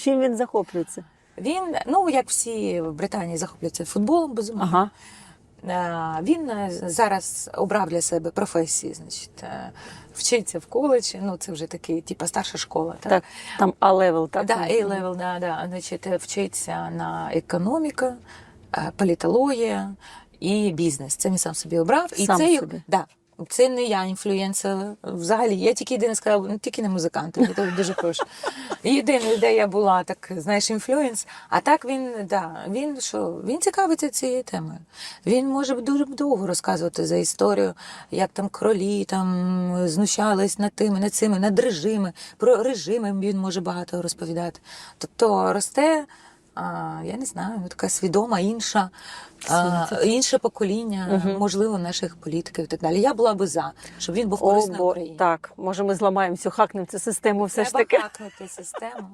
Чим він захоплюється? Він, ну як всі в Британії захоплюються футболом, безумовно. Ага. Е, Він е, зараз обрав для себе професії, значить, е, вчиться в коледжі. Ну, це вже такий, типу, старша школа. Так, Так, там А-левел, так? Да, A-level, да, да. Значить, вчиться на економіка, політологія і бізнес. Це він сам собі обрав. І Сам це, собі. Да, це не я інфлюенсер. Взагалі, я тільки єдине сказала, ну, тільки не музикант, я тебе дуже прошу. Єдине, де я була, так знаєш, інфлюенс. А так він, да, він що, він цікавиться цією темою. Він може дуже довго розказувати за історію, як там кролі там знущались над тими, над цими, над режими. Про режими він може багато розповідати. Тобто росте. Я не знаю, така свідома, інша, інше покоління, можливо, наших політиків і так далі. Я була би за, щоб він був О, корисний бо, Україні. так, може ми зламаємо цю хакнемо цю систему все ж таки. хакнути систему.